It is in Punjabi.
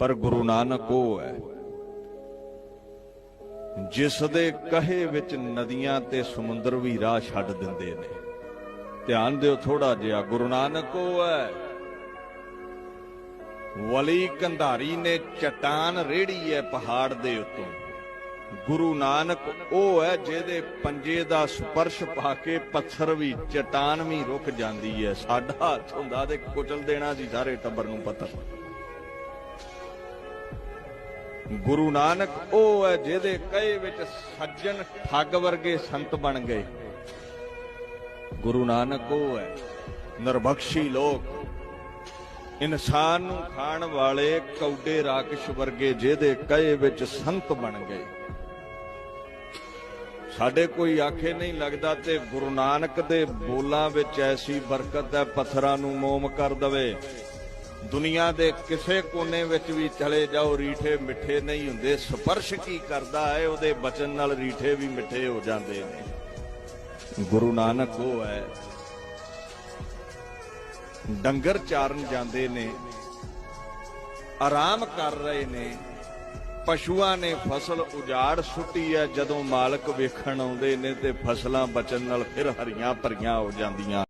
ਪਰ ਗੁਰੂ ਨਾਨਕ ਉਹ ਹੈ, ਜਿਸ ਦੇ ਕਹੇ ਵਿੱਚ ਨਦੀਆਂ ਤੇ ਸਮੁੰਦਰ ਵੀ ਰਾਹ ਛੱਡ ਦਿੰਦੇ ਨੇ। ਧਿਆਨ ਦਿਓ ਥੋੜਾ ਜਿਹਾ, ਗੁਰੂ ਨਾਨਕ ਉਹ ਹੈ। ਵਲੀ ਕੰਧਾਰੀ ਨੇ ਚਟਾਨ ਰੇੜੀ ਹੈ ਪਹਾੜ ਦੇ ਉੱਤੋਂ। ਗੁਰੂ ਨਾਨਕ ਉਹ ਹੈ ਜਿਹਦੇ ਪੰਜੇ ਦਾ ਸਪਰਸ਼ ਪਾ ਕੇ ਪੱਥਰ ਵੀ, ਚਟਾਨ ਵੀ ਰੁਕ ਜਾਂਦੀ ਹੈ। ਸਾਡਾ ਹੱਥ ਹੁੰਦਾ ਤੇ ਕੁਚਲ ਦੇਣਾ ਸੀ ਸਾਰੇ ਟੱਬਰ ਨੂੰ ਪੱਥਰ। ਗੁਰੂ ਨਾਨਕ, ਉਹ ਹੈ ਜਿਹਦੇ ਕਹੇ ਵਿੱਚ ਸੱਜਣ ਠੱਗ ਵਰਗੇ ਸੰਤ ਬਣ ਗਏ। ਗੁਰੂ ਨਾਨਕ ਉਹ ਹੈ ਨਿਰਬਖਸ਼ੀ ਲੋਕ। ਇਨਸਾਨ ਨੂੰ ਖਾਣ ਵਾਲੇ ਕੌਡੇ ਰਾਕਸ਼ ਵਰਗੇ ਜਿਹਦੇ ਕਹੇ ਵਿੱਚ ਸੰਤ ਬਣ ਗਏ। ਸਾਡੇ ਕੋਈ ਆਖੇ ਨਹੀਂ ਲੱਗਦਾ ਤੇ ਗੁਰੂ ਨਾਨਕ ਦੇ ਬੋਲਾਂ ਵਿੱਚ ਐਸੀ ਬਰਕਤ ਹੈ, ਪੱਥਰਾਂ ਨੂੰ ਮੋਮ ਕਰ ਦਵੇ। ਦੁਨੀਆ ਦੇ ਕਿਸੇ ਕੋਨੇ ਵਿੱਚ ਵੀ ਚਲੇ ਜਾਓ, ਰੀਠੇ ਮਿੱਠੇ ਨਹੀਂ ਹੁੰਦੇ। ਸਪਰਸ਼ ਕੀ ਕਰਦਾ ਹੈ, ਉਹਦੇ ਬਚਨ ਨਾਲ ਰੀਠੇ ਵੀ ਮਿੱਠੇ ਹੋ ਜਾਂਦੇ ਨੇ। ਗੁਰੂ ਨਾਨਕ ਉਹ ਹੈ। ਡੰਗਰ ਚਾਰਨ ਜਾਂਦੇ ਨੇ, ਆਰਾਮ ਕਰ ਰਹੇ ਨੇ। ਪਸ਼ੂਆਂ ਨੇ ਫਸਲ ਉਜਾੜ ਸੁੱਟੀ ਹੈ, ਜਦੋਂ ਮਾਲਕ ਵੇਖਣ ਆਉਂਦੇ ਨੇ ਤੇ ਫਸਲਾਂ ਬਚਣ ਨਾਲ ਫਿਰ ਹਰੀਆਂ ਭਰੀਆਂ ਹੋ ਜਾਂਦੀਆਂ।